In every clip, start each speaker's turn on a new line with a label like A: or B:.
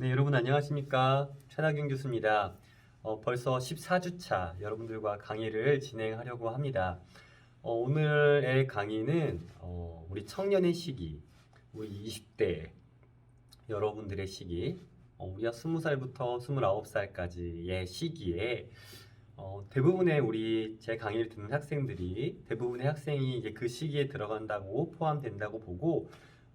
A: 네,
B: 여러분 안녕하십니까? 최나균 교수입니다. 어, 벌써 14주차 여러분들과 강의를 진행하려고 합니다. 어, 오늘의 강의는 어, 우리 청년의 시기, 우리 20대 여러분들의 시기, 어, 우리가 20살부터 29살까지의 시기에 어, 대부분의 우리 제 강의를 듣는 학생들이 대부분의 학생이 이제 그 시기에 들어간다고 포함된다고 보고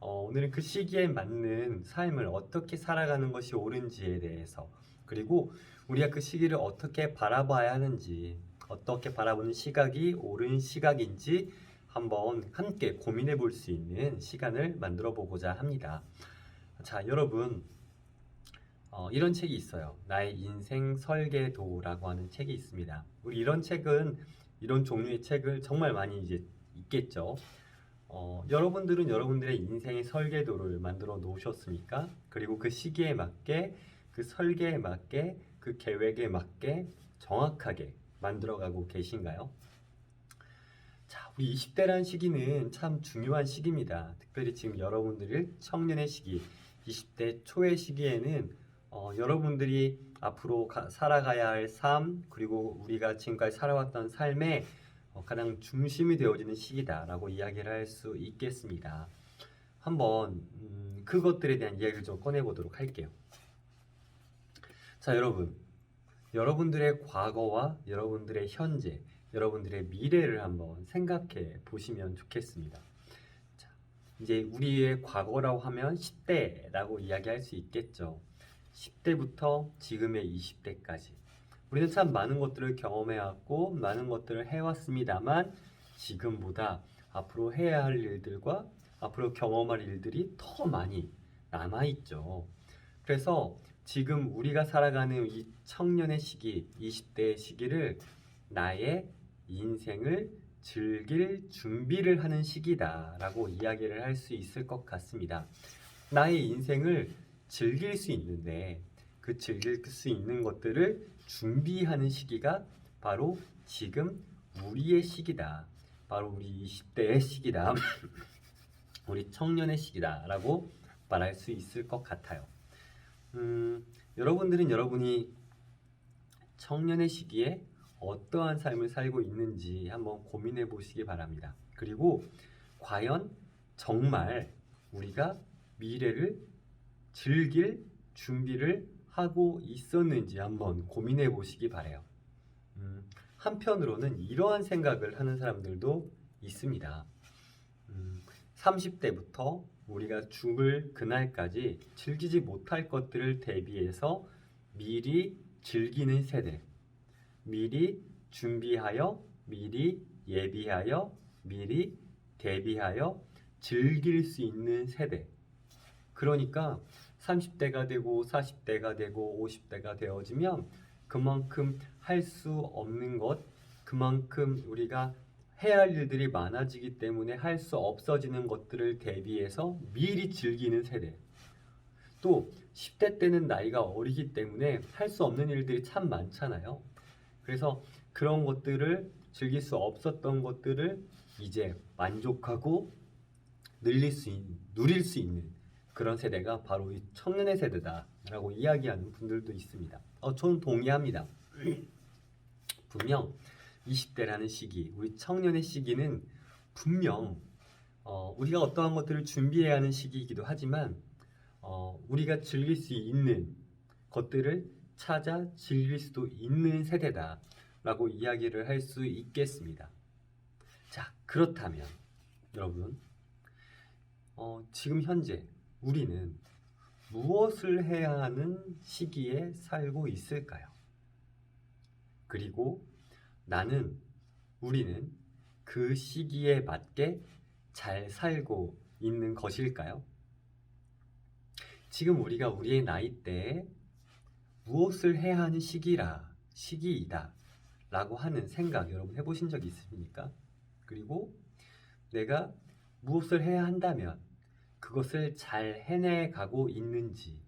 B: 어, 오늘은 그 시기에 맞는 삶을 어떻게 살아가는 것이 옳은지에 대해서 그리고 우리가 그 시기를 어떻게 바라봐야 하는지 어떻게 바라보는 시각이 옳은 시각인지 한번 함께 고민해 볼 수 있는 시간을 만들어 보고자 합니다. 자, 여러분 어, 이런 책이 있어요. 나의 인생 설계도라고 하는 책이 있습니다. 우리 이런 책은 이런 종류의 책을 정말 많이 이제 있겠죠. 어, 여러분들은 여러분들의 인생의 설계도를 만들어 놓으셨습니까? 그리고 그 시기에 맞게 그 설계에 맞게 그 계획에 맞게 정확하게 만들어가고 계신가요? 자, 우리 20대라는 시기는 참 중요한 시기입니다. 특별히 지금 여러분들의 청년의 시기, 20대 초의 시기에는 어, 여러분들이 앞으로 가- 살아가야 할 삶, 그리고 우리가 지금까지 살아왔던 어, 가장 중심이 되어지는 시기다라고 이야기를 할 수 있겠습니다. 한번 음, 그것들에 대한 이야기를 좀 꺼내보도록 할게요. 자, 여러분, 여러분들의 과거와 여러분들의 현재, 여러분들의 미래를 한번 생각해 보시면 좋겠습니다. 자, 이제 우리의 과거라고 하면 10대라고 이야기할 수 있겠죠. 10대부터 지금의 20대까지. 우리는 참 많은 것들을 경험해왔고 많은 것들을 해왔습니다만 지금보다 앞으로 해야 할 일들과 앞으로 경험할 일들이 더 많이 남아있죠. 그래서 지금 우리가 살아가는 이 청년의 시기, 20대의 시기를 나의 인생을 즐길 준비를 하는 시기다라고 이야기를 할 수 있을 것 같습니다. 나의 인생을 즐길 수 있는데 그 즐길 수 있는 것들을 준비하는 시기가 바로 지금 우리의 시기다. 바로 우리 20대의 시기다. 우리 청년의 시기다라고 말할 수 있을 것 같아요. 음, 여러분들은 여러분이 청년의 시기에 어떠한 삶을 살고 있는지 한번 고민해 보시기 바랍니다. 그리고 과연 정말 우리가 미래를 즐길 준비를 하고 있었는지 한번 고민해 보시기 바래요. 음, 한편으로는 이러한 생각을 하는 사람들도 있습니다. 음, 30대부터 우리가 죽을 그날까지 즐기지 못할 것들을 대비해서 미리 즐기는 세대, 미리 준비하여, 미리 예비하여, 미리 대비하여 즐길 수 있는 세대. 그러니까 30대가 되고 40대가 되고 50대가 되어지면 그만큼 할 수 없는 것, 그만큼 우리가 해야 할 일들이 많아지기 때문에 할 수 없어지는 것들을 대비해서 미리 즐기는 세대. 또 10대 때는 나이가 어리기 때문에 할 수 없는 일들이 참 많잖아요. 그래서 그런 것들을 즐길 수 없었던 것들을 이제 만족하고 늘릴 수 있, 누릴 수 있는 그런 세대가 바로 이 청년의 세대다라고 이야기하는 분들도 있습니다. 어, 저는 동의합니다. 분명 20대라는 시기, 우리 청년의 시기는 분명 어, 우리가 어떠한 것들을 준비해야 하는 시기이기도 하지만 어, 우리가 즐길 수 있는 것들을 찾아 즐길 수도 있는 세대다라고 이야기를 할 수 있겠습니다. 자, 그렇다면 여러분 어, 지금 현재 우리는 무엇을 해야 하는 시기에 살고 있을까요? 그리고 나는 우리는 그 시기에 맞게 잘 살고 있는 것일까요? 지금 우리가 우리의 나이 때에 무엇을 해야 하는 시기라 시기이다 라고 하는 생각 여러분 해보신 적 있습니까? 그리고 내가 무엇을 해야 한다면 그것을 잘 해내가고 있는지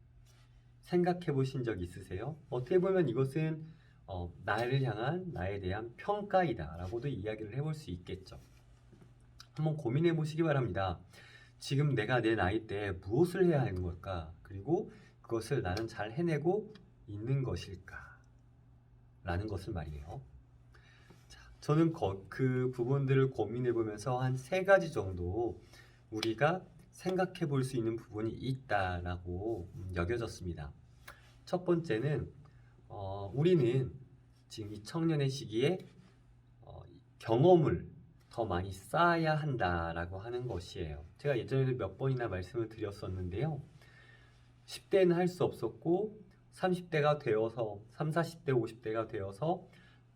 B: 생각해 보신 적 있으세요? 어떻게 보면 이것은 어, 나를 향한 나에 대한 평가이다 라고도 이야기를 해볼 수 있겠죠. 한번 고민해 보시기 바랍니다. 지금 내가 내 나이 때 무엇을 해야 하는 걸까? 그리고 그것을 나는 잘 해내고 있는 것일까? 라는 것을 말이에요. 자, 저는 거- 그 부분들을 고민해 보면서 한 세 가지 정도 우리가 생각해 볼 수 있는 부분이 있다라고 음, 여겨졌습니다. 첫 번째는 어, 우리는 지금 이 청년의 시기에 어, 경험을 더 많이 쌓아야 한다라고 하는 것이에요. 제가 예전에도 몇 번이나 말씀을 드렸었는데요. 10대는 할 수 없었고 30대가 되어서 3, 40대, 50대가 되어서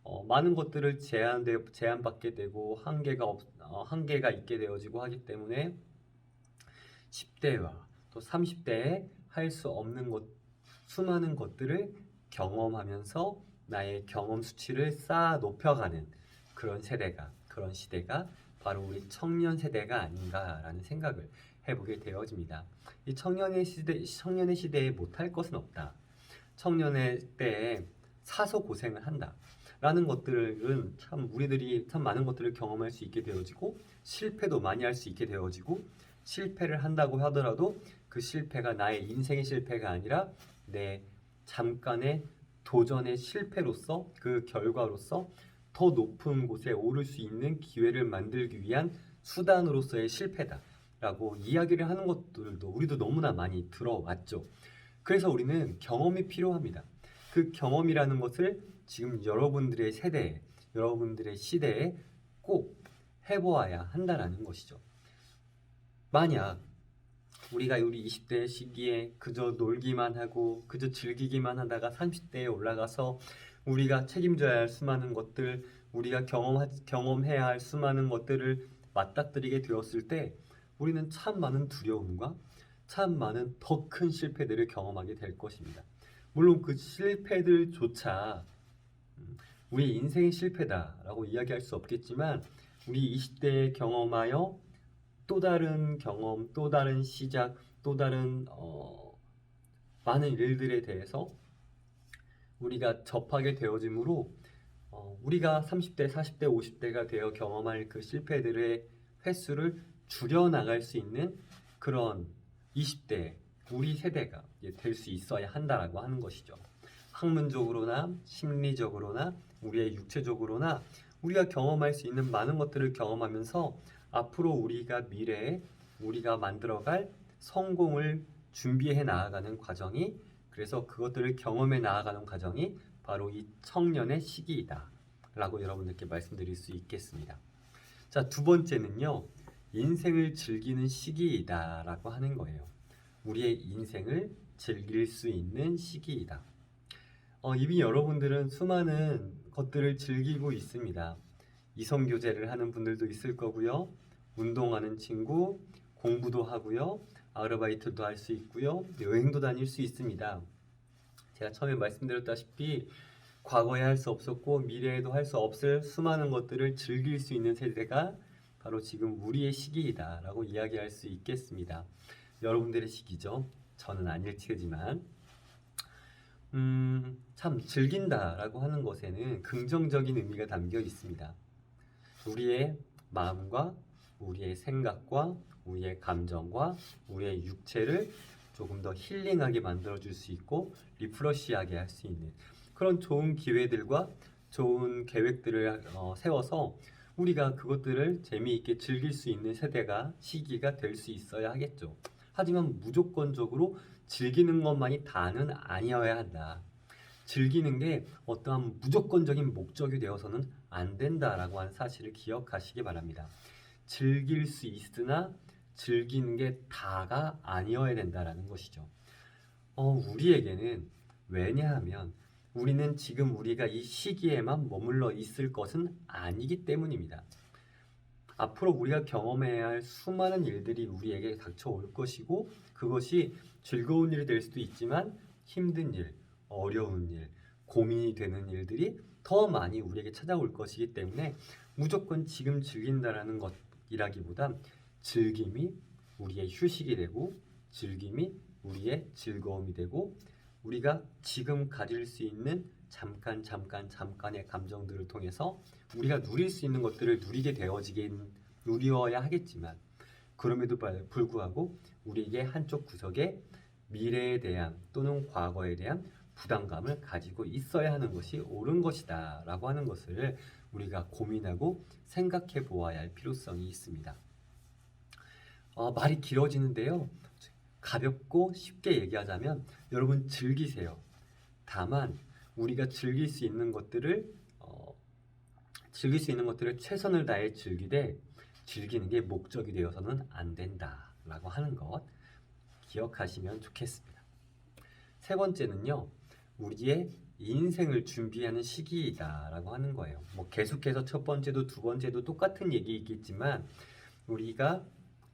B: 어, 많은 것들을 제한돼 제한받게 되고 한계가 없, 어, 한계가 있게 되어지고 하기 때문에 10대와 또 30대에 할 수 없는 것 수많은 것들을 경험하면서 나의 경험 수치를 쌓아 높여가는 그런 세대가 그런 시대가 바로 우리 청년 세대가 아닌가라는 생각을 해보게 되어집니다. 이 청년의 시대 청년의 시대에 못할 것은 없다. 청년의 때에 사서 고생을 한다. 라는 것들은 참 우리들이 참 많은 것들을 경험할 수 있게 되어지고 실패도 많이 할 수 있게 되어지고 실패를 한다고 하더라도 그 실패가 나의 인생의 실패가 아니라 내 잠깐의 도전의 실패로서 그 결과로서 더 높은 곳에 오를 수 있는 기회를 만들기 위한 수단으로서의 실패다라고 이야기를 하는 것들도 우리도 너무나 많이 들어왔죠. 그래서 우리는 경험이 필요합니다. 그 경험이라는 것을 지금 여러분들의 세대에, 여러분들의 시대에 꼭 해보아야 한다라는 것이죠. 만약 우리가 우리 20대 시기에 그저 놀기만 하고 그저 즐기기만 하다가 30대에 올라가서 우리가 책임져야 할 수많은 것들, 우리가 경험 경험해야 할 수많은 것들을 맞닥뜨리게 되었을 때 우리는 참 많은 두려움과 참 많은 더 큰 실패들을 경험하게 될 것입니다. 물론 그 실패들조차 음, 우리 인생의 실패다라고 이야기할 수 없겠지만 우리 20대에 경험하여 또 다른 경험, 또 다른 시작, 또 다른 어, 많은 일들에 대해서 우리가 접하게 되어짐으로 어, 우리가 30대, 40대, 50대가 되어 경험할 그 실패들의 횟수를 줄여 나갈 수 있는 그런 20대 우리 세대가 될 수 있어야 한다라고 하는 것이죠. 학문적으로나 심리적으로나 우리의 육체적으로나 우리가 경험할 수 있는 많은 것들을 경험하면서 앞으로 우리가 미래에 우리가 만들어갈 성공을 준비해 나아가는 과정이 그래서 그것들을 경험해 나아가는 과정이 바로 이 청년의 시기이다. 라고 여러분들께 말씀드릴 수 있겠습니다. 자, 두 번째는요. 인생을 즐기는 시기이다. 라고 하는 거예요. 우리의 인생을 즐길 수 있는 시기이다. 어, 이미 여러분들은 수많은 것들을 즐기고 있습니다. 이성 교제를 하는 분들도 있을 거고요. 운동하는 친구, 공부도 하고요. 아르바이트도 할 수 있고요. 여행도 다닐 수 있습니다. 제가 처음에 말씀드렸다시피 과거에 할 수 없었고 미래에도 할 수 없을 수많은 것들을 즐길 수 있는 세대가 바로 지금 우리의 시기이다라고 이야기할 수 있겠습니다. 여러분들의 시기죠. 저는 아닐지지만 음, 참 즐긴다라고 하는 것에는 긍정적인 의미가 담겨 있습니다. 우리의 마음과 우리의 생각과 우리의 감정과 우리의 육체를 조금 더 힐링하게 만들어 줄 수 있고 리프러시하게 할 수 있는 그런 좋은 기회들과 좋은 계획들을 어, 세워서 우리가 그것들을 재미있게 즐길 수 있는 세대가 시기가 될 수 있어야 하겠죠. 하지만 무조건적으로 즐기는 것만이 다는 아니어야 한다. 즐기는 게 어떠한 무조건적인 목적이 되어서는 안 된다라고 하는 사실을 기억하시기 바랍니다. 즐길 수 있으나 즐기는 게 다가 아니어야 된다라는 것이죠. 어, 우리에게는 왜냐하면 우리는 지금 우리가 이 시기에만 머물러 있을 것은 아니기 때문입니다. 앞으로 우리가 경험해야 할 수많은 일들이 우리에게 닥쳐올 것이고 그것이 즐거운 일이 될 수도 있지만 힘든 일, 어려운 일, 고민이 되는 일들이 더 많이 우리에게 찾아올 것이기 때문에 무조건 지금 즐긴다라는 것이라기보다 즐김이 우리의 휴식이 되고 즐김이 우리의 즐거움이 되고 우리가 지금 가질 수 있는 잠깐 잠깐 잠깐의 감정들을 통해서 우리가 누릴 수 있는 것들을 누리게 되어지긴 누려야 하겠지만 그럼에도 불구하고 우리에게 한쪽 구석에 미래에 대한 또는 과거에 대한 부담감을 가지고 있어야 하는 것이 옳은 것이다 라고 하는 것을 우리가 고민하고 생각해 보아야 할 필요성이 있습니다. 어, 말이 길어지는데요. 가볍고 쉽게 얘기하자면 여러분 즐기세요. 다만 우리가 즐길 수 있는 것들을 어, 즐길 수 있는 것들을 최선을 다해 즐기되 즐기는 게 목적이 되어서는 안 된다라고 하는 것 기억하시면 좋겠습니다. 세 번째는요. 우리의 인생을 준비하는 시기이다라고 하는 거예요. 뭐 계속해서 첫 번째도 두 번째도 똑같은 얘기이겠지만 우리가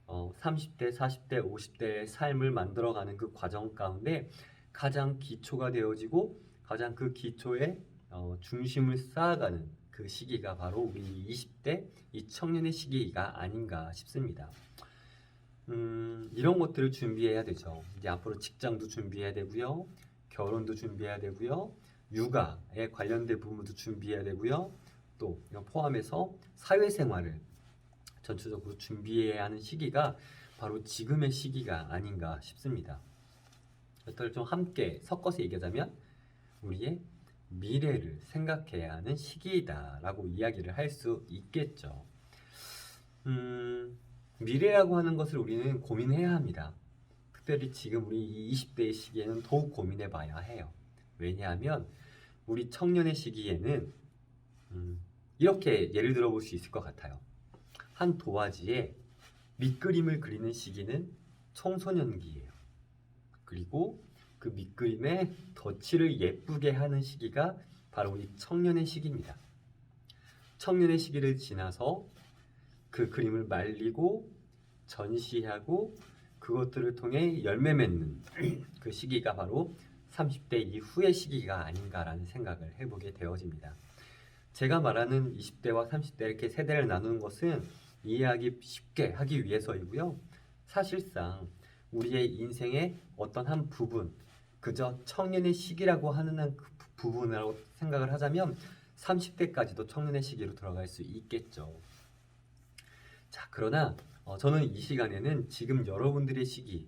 B: 어, 30대, 40대, 50대의 삶을 만들어가는 그 과정 가운데 가장 기초가 되어지고 가장 그 기초에 어, 중심을 쌓아가는 그 시기가 바로 우리 20대 이 청년의 시기가 아닌가 싶습니다. 음, 이런 것들을 준비해야 되죠. 이제 앞으로 직장도 준비해야 되고요. 결혼도 준비해야 되고요. 육아에 관련된 부분도 준비해야 되고요. 또 포함해서 사회생활을 전체적으로 준비해야 하는 시기가 바로 지금의 시기가 아닌가 싶습니다. 이것들을 좀 함께 섞어서 얘기하자면 우리의 미래를 생각해야 하는 시기이다라고 이야기를 할 수 있겠죠. 음, 미래라고 하는 것을 우리는 고민해야 합니다. 특별히 지금 우리 이 20대의 시기에는 더욱 고민해 봐야 해요. 왜냐하면 우리 청년의 시기에는 음, 이렇게 예를 들어 볼 수 있을 것 같아요. 한 도화지에 밑그림을 그리는 시기는 청소년기예요. 그리고 그 밑그림에 덧칠을 예쁘게 하는 시기가 바로 우리 청년의 시기입니다. 청년의 시기를 지나서 그 그림을 말리고 전시하고 그것들을 통해 열매 맺는 그 시기가 바로 30대 이후의 시기가 아닌가라는 생각을 해보게 되어집니다. 제가 말하는 20대와 30대 이렇게 세대를 나누는 것은 이해하기 쉽게 하기 위해서이고요. 사실상 우리의 인생의 어떤 한 부분, 그저 청년의 시기라고 하는 한 그 부- 부분이라고 생각을 하자면 30대까지도 청년의 시기로 들어갈 수 있겠죠. 자, 그러나 어, 저는 이 시간에는 지금 여러분들의 시기,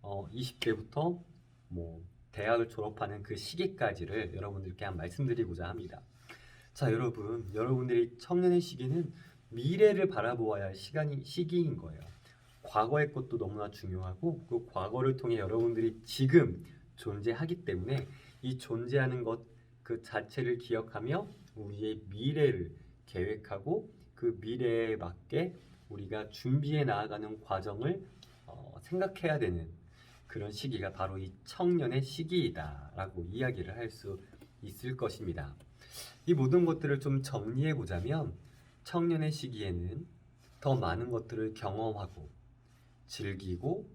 B: 어, 20대부터 뭐 대학을 졸업하는 그 시기까지를 여러분들께 한 말씀드리고자 합니다. 자, 여러분, 여러분들이 청년의 시기는 미래를 바라보아야 할 시간이 시기인 거예요. 과거의 것도 너무나 중요하고 그 과거를 통해 여러분들이 지금 존재하기 때문에 이 존재하는 것 그 자체를 기억하며 우리의 미래를 계획하고 그 미래에 맞게 우리가 준비해 나아가는 과정을 어, 생각해야 되는 그런 시기가 바로 이 청년의 시기이다라고 이야기를 할 수 있을 것입니다. 이 모든 것들을 좀 정리해 보자면 청년의 시기에는 더 많은 것들을 경험하고 즐기고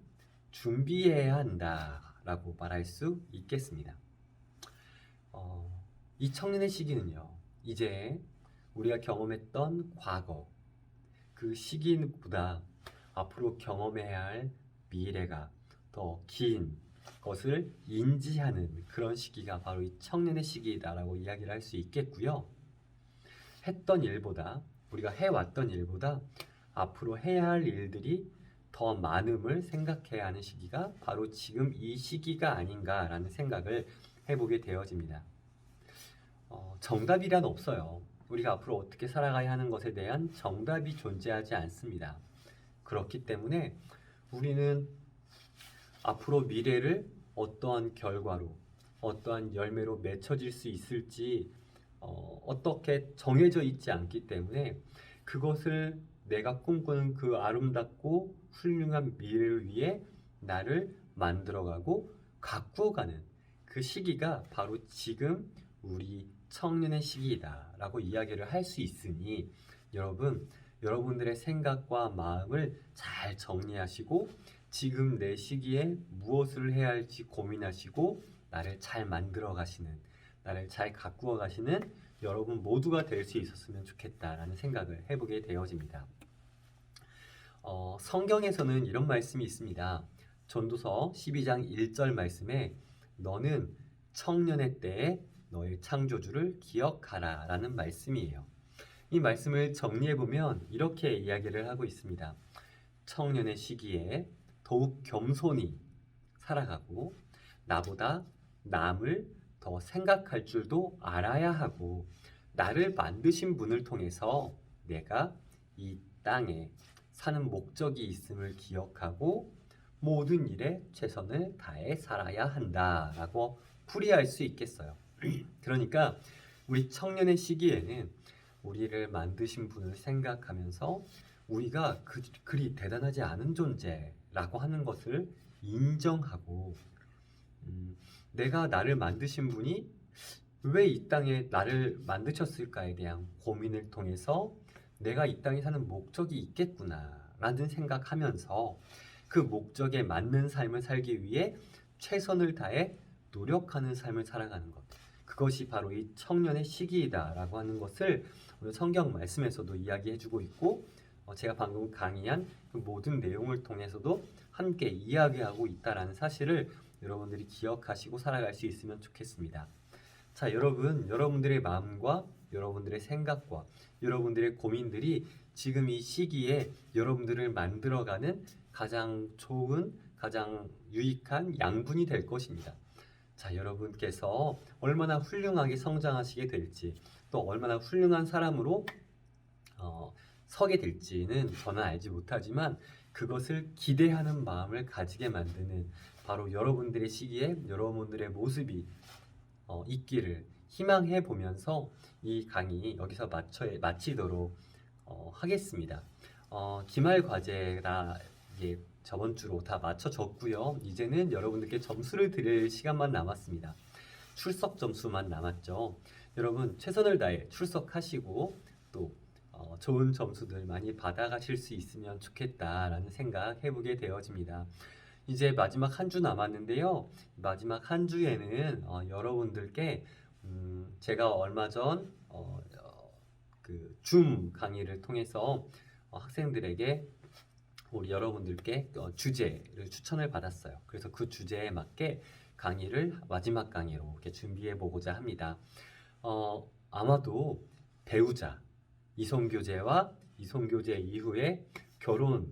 B: 준비해야 한다라고 말할 수 있겠습니다. 어, 이 청년의 시기는요, 이제 우리가 경험했던 과거, 그 시기보다 앞으로 경험해야 할 미래가 더 긴 것을 인지하는 그런 시기가 바로 이 청년의 시기다라고 이야기를 할 수 있겠고요. 했던 일보다 우리가 해왔던 일보다 앞으로 해야 할 일들이 더 많음을 생각해야 하는 시기가 바로 지금 이 시기가 아닌가라는 생각을 해보게 되어집니다. 어, 정답이란 없어요. 우리가 앞으로 어떻게 살아가야 하는 것에 대한 정답이 존재하지 않습니다. 그렇기 때문에 우리는 앞으로 미래를 어떠한 결과로, 어떠한 열매로 맺혀질 수 있을지 어, 어떻게 정해져 있지 않기 때문에 그것을 내가 꿈꾸는 그 아름답고 훌륭한 미래를 위해 나를 만들어가고 가꾸어가는 그 시기가 바로 지금 우리 청년의 시기이다라고 이야기를 할 수 있으니 여러분 여러분들의 생각과 마음을 잘 정리하시고 지금 내 시기에 무엇을 해야 할지 고민하시고 나를 잘 만들어 가시는 나를 잘 가꾸어 가시는 여러분 모두가 될 수 있었으면 좋겠다라는 생각을 해보게 되어집니다. 어, 성경에서는 이런 말씀이 있습니다. 전도서 12장 1절 말씀에 너는 청년의 때에 너의 창조주를 기억하라 라는 말씀이에요. 이 말씀을 정리해 보면 이렇게 이야기를 하고 있습니다. 청년의 시기에 더욱 겸손히 살아가고 나보다 남을 더 생각할 줄도 알아야 하고 나를 만드신 분을 통해서 내가 이 땅에 사는 목적이 있음을 기억하고 모든 일에 최선을 다해 살아야 한다라고 풀이할 수 있겠어요. 그러니까 우리 청년의 시기에는 우리를 만드신 분을 생각하면서 우리가 그, 그리 대단하지 않은 존재라고 하는 것을 인정하고 음, 내가 나를 만드신 분이 왜 이 땅에 나를 만드셨을까에 대한 고민을 통해서 내가 이 땅에 사는 목적이 있겠구나라는 생각하면서 그 목적에 맞는 삶을 살기 위해 최선을 다해 노력하는 삶을 살아가는 것. 그것이 바로 이 청년의 시기이다라고 하는 것을 오늘 성경 말씀에서도 이야기해주고 있고 어, 제가 방금 강의한 그 모든 내용을 통해서도 함께 이야기하고 있다라는 사실을 여러분들이 기억하시고 살아갈 수 있으면 좋겠습니다. 자, 여러분, 여러분들의 마음과 여러분들의 생각과 여러분들의 고민들이 지금 이 시기에 여러분들을 만들어가는 가장 좋은, 가장 유익한 양분이 될 것입니다. 자, 여러분께서 얼마나 훌륭하게 성장하시게 될지, 또 얼마나 훌륭한 사람으로 어, 서게 될지는 저는 알지 못하지만 그것을 기대하는 마음을 가지게 만드는 바로 여러분들의 시기에 여러분들의 모습이 어, 있기를 희망해 보면서 이 강의 여기서 마쳐, 마치도록 어, 하겠습니다. 어, 기말 과제라 예, 저번 주로 다 맞춰졌고요. 이제는 여러분들께 점수를 드릴 시간만 남았습니다. 출석 점수만 남았죠. 여러분 최선을 다해 출석하시고 또 어, 좋은 점수들 많이 받아가실 수 있으면 좋겠다라는 생각 해보게 되어집니다. 이제 마지막 한 주 남았는데요. 마지막 한 주에는 어, 여러분들께 음, 제가 얼마 전 어, 어, 그줌 강의를 통해서 어, 학생들에게 우리 여러분들께 어, 주제를 추천을 받았어요. 그래서 그 주제에 맞게 강의를 마지막 강의로 이렇게 준비해 보고자 합니다. 어, 아마도 배우자 이성교제와 이성교제 이후에 결혼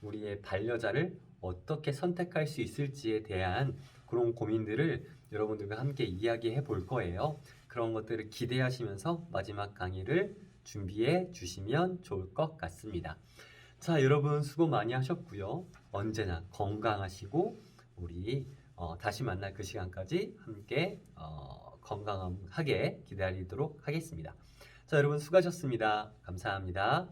B: 우리의 반려자를 어떻게 선택할 수 있을지에 대한 그런 고민들을 여러분들과 함께 이야기해 볼 거예요. 그런 것들을 기대하시면서 마지막 강의를 준비해 주시면 좋을 것 같습니다. 자, 여러분 수고 많이 하셨고요. 언제나 건강하시고 우리 어, 다시 만날 그 시간까지 함께 어, 건강하게 기다리도록 하겠습니다. 자, 여러분 수고하셨습니다. 감사합니다.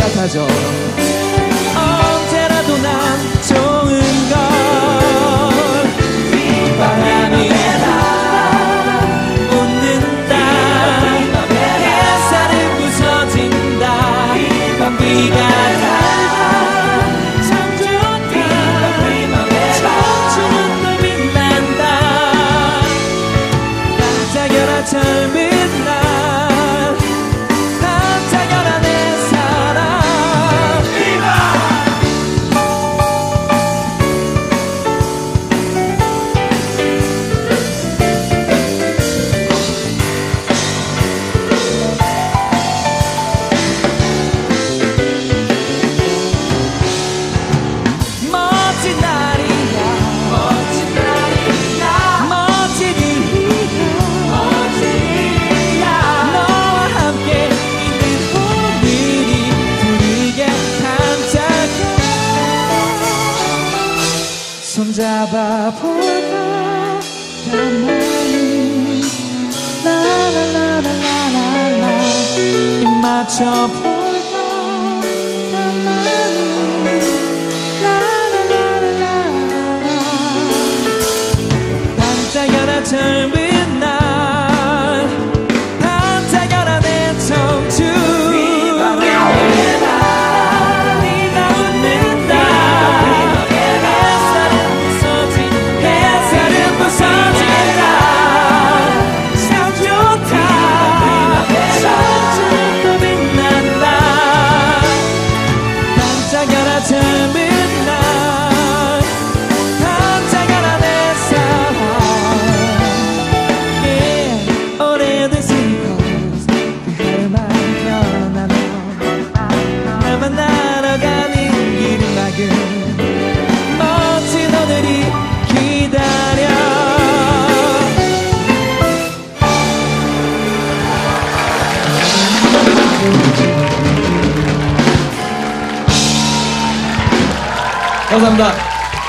C: 같 맞